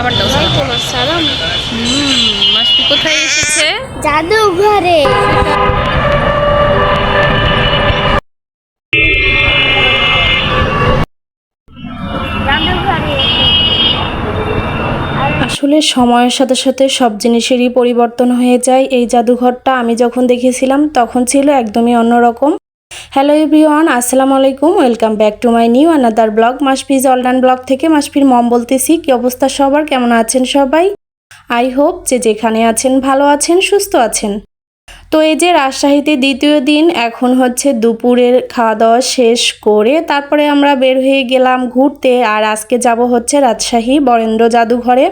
আবার দাও সালাম। সালাম? হুম মাসপি কোথায় এসেছে? জাদুঘরে। আসলে সময়ের সাথে সাথে সব জিনিসেরই পরিবর্তন হয়ে যায়। এই জাদুঘরটা আমি যখন দেখেছিলাম তখন ছিল একদমই অন্যরকম। হ্যালো এভরিওয়ান আসসালামু আলাইকুম welcome back to my new another blog Masfiz অলডান blog থেকে মাসফির মম বলতেছি, কি অবস্থা সবার? কেমন আছেন সবাই? আই হোপ যে যেখানে আছেন, ভালো আছেন, সুস্থ আছেন। তো এই যে রাজশাহীতে দ্বিতীয় দিন, এখন হচ্ছে দুপুরের খাওয়া দাওয়া শেষ করে তারপরে আমরা বের হয়ে গেলাম ঘুরতে, আর আজকে যাব হচ্ছে রাজশাহী বরেন্দ্র জাদুঘরে।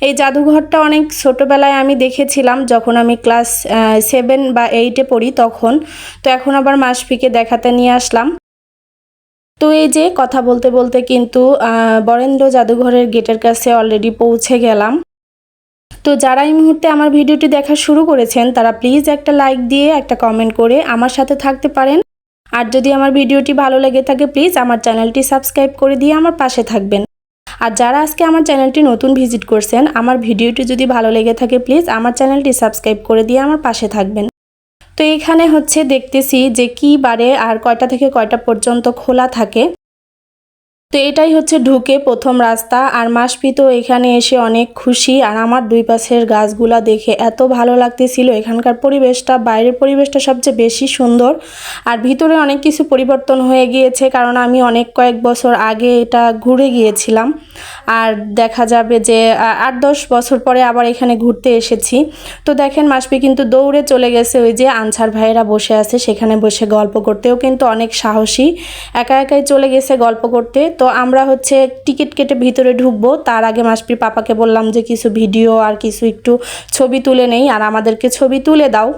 এই জাদুঘরটা অনেক ছোটোবেলায় আমি দেখেছিলাম যখন আমি ক্লাস সেভেন বা এইটে পড়ি তখন। তো এখন আবার মাসফিকে দেখাতে নিয়ে আসলাম। তো এই যে কথা বলতে বলতে কিন্তু বরেন্দ্র জাদুঘরের গেটের কাছে অলরেডি পৌঁছে গেলাম। তো যারা এই মুহূর্তে আমার ভিডিওটি দেখা শুরু করেছেন, তারা প্লিজ একটা লাইক দিয়ে একটা কমেন্ট করে আমার সাথে থাকতে পারেন। আর যদি আমার ভিডিওটি ভালো লেগে থাকে প্লিজ আমার চ্যানেলটি সাবস্ক্রাইব করে দিয়ে আমার পাশে থাকবেন। আর যারা আজকে আমার চ্যানেলটি নতুন ভিজিট করছেন, আমার ভিডিওটি যদি ভালো লেগে থাকে প্লিজ আমার চ্যানেলটি সাবস্ক্রাইব করে দিয়ে আমার পাশে থাকবেন। তো এখানে হচ্ছে দেখতেছি যে কী বারে আর কয়টা থেকে কয়টা পর্যন্ত খোলা থাকে। তো এটাই হচ্ছে ঢুকে প্রথম রাস্তা আর মাসপি তো এখানে এসে অনেক খুশি আর আমার দুই পাশের গাছগুলা দেখে এত ভালো লাগতেছিল। এখানকার পরিবেশটা, বাইরের পরিবেশটা সবচেয়ে বেশি সুন্দর আর ভিতরে অনেক কিছু পরিবর্তন হয়ে গিয়েছে কারণ আমি অনেক কয়েক বছর আগে এটা ঘুরে গিয়েছিলাম। আর দেখা যাবে যে আট দশ বছর পরে আবার এখানে ঘুরতে এসেছি। তো দেখেন মাসপি কিন্তু দৌড়ে চলে গেছে ওই যে আনসার ভাইয়েরা বসে আছে, সেখানে বসে গল্প করতেও কিন্তু অনেক সাহসী। একা একাই চলে গেছে গল্প করতে। তো আমরা হচ্ছে টিকিট কেটে ভিতরে ঢুকবো। তার আগে মাসপির পাপাকে বললাম যে কিছু ভিডিও আর কিছু একটু ছবি তুলে নেই আর আমাদেরকে ছবি তুলে দাও।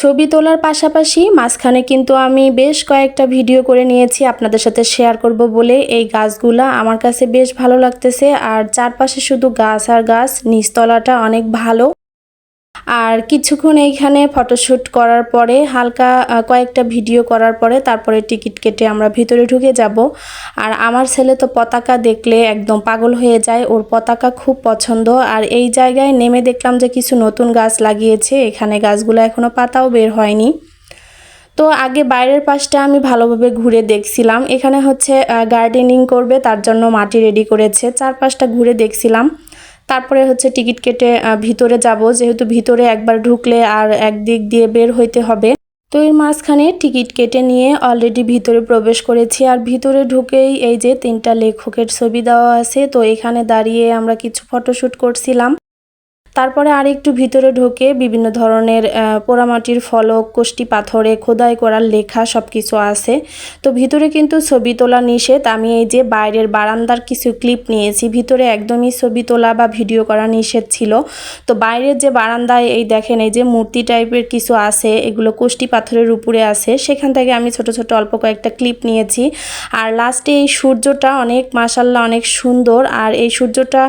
ছবি তোলার পাশাপাশি মাঝখানে কিন্তু আমি বেশ কয়েকটা ভিডিও করে নিয়েছি, আপনাদের সাথে শেয়ার করব বলে। এই গাছগুলা আমার কাছে বেশ ভালো লাগতেছে। আর চারপাশে শুধু গাছ আর গাছ, নিচতলাটা অনেক ভালো। আর কিছুক্ষণ এইখানে ফটোশ্যুট করার পরে হালকা কয়েকটা ভিডিও করার পরে তারপরে টিকিট কেটে আমরা ভিতরে ঢুকে যাব। আর আমার ছেলে তো পতাকা দেখলে একদম পাগল হয়ে যায়, ওর পতাকা খুব পছন্দ। আর এই জায়গায় নেমে দেখলাম যে কিছু নতুন গাছ লাগিয়েছে, এখানে গাছগুলো এখনও পাতাও বের হয়নি। তো আগে বাইরের পাশটা আমি ভালোভাবে ঘুরে দেখছিলাম। এখানে হচ্ছে গার্ডেনিং করবে, তার জন্য মাটি রেডি করেছে। চারপাশটা ঘুরে দেখছিলাম। তারপরে হচ্ছে টিকিট কেটে ভিতরে যাব। যেহেতু ভিতরে একবার ঢুকলে আর একদিক দিয়ে বের হইতে হবে। তো এর মাঝখানে টিকিট কেটে নিয়ে অলরেডি ভিতরে প্রবেশ করেছি। আর ভিতরে ঢুকেই এই যে তিনটা লেখকের ছবি দেওয়া আছে। তো এখানে দাঁড়িয়ে আমরা কিছু ফটোশ্যুট করছিলাম। তারপরে আর একটু ভিতরে ঢোকে বিভিন্ন ধরনের পোড়ামাটির ফলক, কোষ্টি পাথরে খোদাই করার লেখা সব কিছু আছে। তো ভিতরে কিন্তু ছবি তোলা নিষেধ। আমি এই যে বাইরের বারান্দার কিছু ক্লিপ নিয়েছি, ভিতরে একদমই ছবি তোলা বা ভিডিও করা নিষেধ ছিল। তো বাইরের যে বারান্দায় এই দেখেন, এই যে মূর্তি টাইপের কিছু আছে, এগুলো কোষ্টি পাথরের উপরে আছে। সেখান থেকে আমি ছোট ছোট অল্প কয়েকটা ক্লিপ নিয়েছি। আর লাস্টে এই সূর্যটা অনেক মাসাল্লাহ অনেক সুন্দর। আর এই সূর্যটা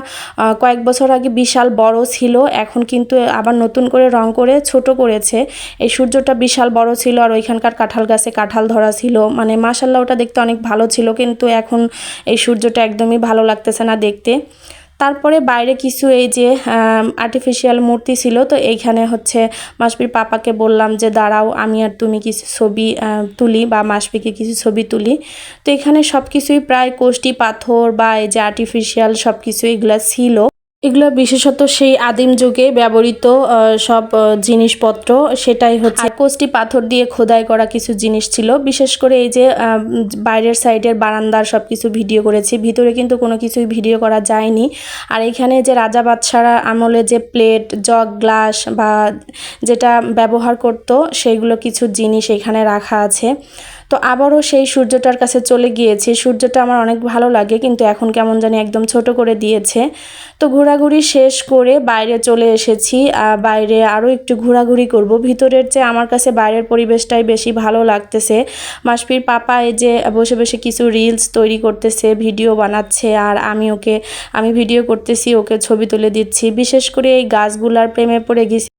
কয়েক বছর আগে বিশাল বড় ছিল। এখন কিন্তু আবার নতুন করে রং করে ছোট করেছে। এই সূর্যটা বিশাল বড় ছিল আর ওইখানকার কাঁঠাল গাছে কাঁঠাল ধরা ছিল। মানে মাসাল্লাহ ওটা দেখতে অনেক ভালো ছিল, কিন্তু এখন এই সূর্যটা একদমই ভালো লাগতেছে না দেখতে। তারপরে বাইরে কিছু এই যে আর্টিফিশিয়াল মূর্তি ছিল, তো এইখানে হচ্ছে মাসপির পাপাকে বললাম যে, দাঁড়াও, আমি আর তুমি কিছু ছবি তুলি বা মাসপিকে কিছু ছবি তুলি। তো এখানে সব কিছুই প্রায় কোষ্টি পাথর বা এই যে আর্টিফিশিয়াল সব কিছু এগুলো ছিল। এগুলো বিশেষত সেই আদিম যুগে ব্যবহৃত সব জিনিসপত্র, সেটাই হচ্ছে। কোষ্টি পাথর দিয়ে খোদাই করা কিছু জিনিস ছিল। বিশেষ করে এই যে বাইরের সাইডের বারান্দার সব কিছু ভিডিও করেছি। ভিতরে কিন্তু কোনো কিছুই ভিডিও করা যায়নি। আর এখানে যে রাজা বাদশারা আমলে যে প্লেট, জগ, গ্লাস বা যেটা ব্যবহার করতো সেইগুলো কিছু জিনিস এখানে রাখা আছে। তো আবারও সেই সূর্যটার কাছে চলে গিয়েছি। সূর্যটা আমার অনেক ভালো লাগে, কিন্তু এখন কেমন জানি একদম ছোট করে দিয়েছে। তো ঘোরাঘুরি শেষ করে বাইরে চলে এসেছি। বাইরে আরও একটু ঘোরাঘুরি করব। ভিতরের চেয়ে আমার কাছে বাইরের পরিবেশটাই বেশি ভালো লাগতেছে। মাসপির পাপা এই যে বসে বসে কিছু রিলস তৈরি করতেছে, ভিডিও বানাচ্ছে, আর আমি ওকে, আমি ভিডিও করতেছি, ওকে ছবি তুলে দিচ্ছি। বিশেষ করে এই গাছগুলার প্রেমে পড়ে গেছি।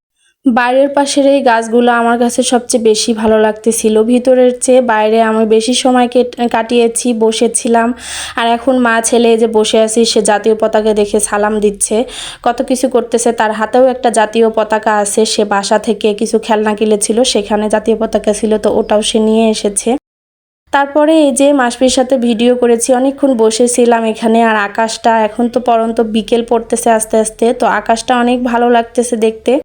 বাইরের পাশের এই গাছগুলো আমার কাছে সবচেয়ে বেশি ভালো লাগতেছিল। ভিতরের চেয়ে বাইরে আমি বেশি সময় কেট- কাটিয়েছি, বসেছিলাম। আর এখন মা ছেলে যে বসে আছি, সে জাতীয় পতাকা দেখে সালাম দিচ্ছে। কত কিছু করতেছে, তার হাতেও একটা জাতীয় পতাকা আছে। সে বাসা থেকে কিছু খেলনা কিনেছিল, সেখানে জাতীয় পতাকা ছিল, তো ওটাও সে নিয়ে এসেছে। তারপরে এই যে মাসপির সাথে ভিডিও করেছি, অনেকক্ষণ বসেছিলাম এখানে। আর আকাশটা এখন তো পরন্ত বিকেল পড়তেছে আস্তে আস্তে, তো আকাশটা অনেক ভালো লাগতেছে দেখতে।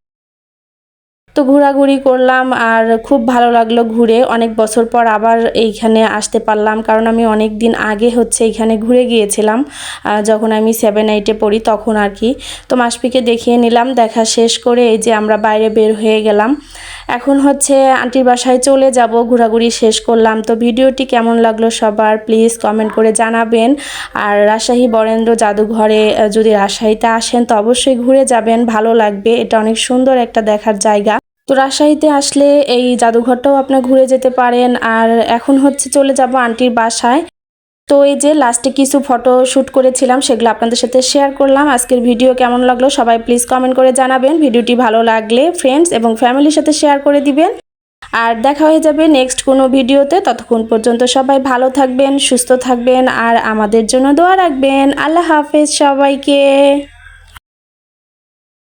তো ঘোরাঘুরি করলাম আর খুব ভালো লাগল ঘুরে। অনেক বছর পর আবার এইখানে আসতে পারলাম, কারণ আমি অনেক দিন আগে হচ্ছে এখানে ঘুরে গিয়েছিলাম যখন আমি সেভেন এইটে পড়ি তখন আর কি। তো মাসপিকে দেখিয়ে নিলাম, দেখা শেষ করে এই যে আমরা বাইরে বের হয়ে গেলাম। এখন হচ্ছে আন্টির বাসায় চলে যাব, ঘোরাঘুরি শেষ করলাম। তো ভিডিওটি কেমন লাগল সবার প্লিজ কমেন্ট করে জানাবেন। আর রাজশাহী বরেন্দ্র জাদুঘরে যদি রাজশাহীতে আসেন তো অবশ্যই ঘুরে যাবেন, ভালো লাগবে। এটা অনেক সুন্দর একটা দেখার জায়গা। তো রাজশাহীতে আসলে এই জাদুঘরটাও আপনার ঘুরে যেতে পারেন। আর এখন হচ্ছে চলে যাব আন্টির বাসায়। তো এই যে লাস্টে কিছু ফটো শ্যুট করেছিলাম, সেগুলো আপনাদের সাথে শেয়ার করলাম। আজকের ভিডিও কেমন লাগল সবাই প্লিজ কমেন্ট করে জানাবেন। ভিডিওটি ভালো লাগলে ফ্রেন্ডস এবং ফ্যামিলির সাথে শেয়ার করে দিবেন। আর দেখা হয়ে যাবে নেক্সট কোনো ভিডিওতে ততক্ষণ পর্যন্ত সবাই ভালো থাকবেন, সুস্থ থাকবেন। আর আমাদের জন্য দোয়া রাখবেন। আল্লাহ হাফেজ সবাইকে।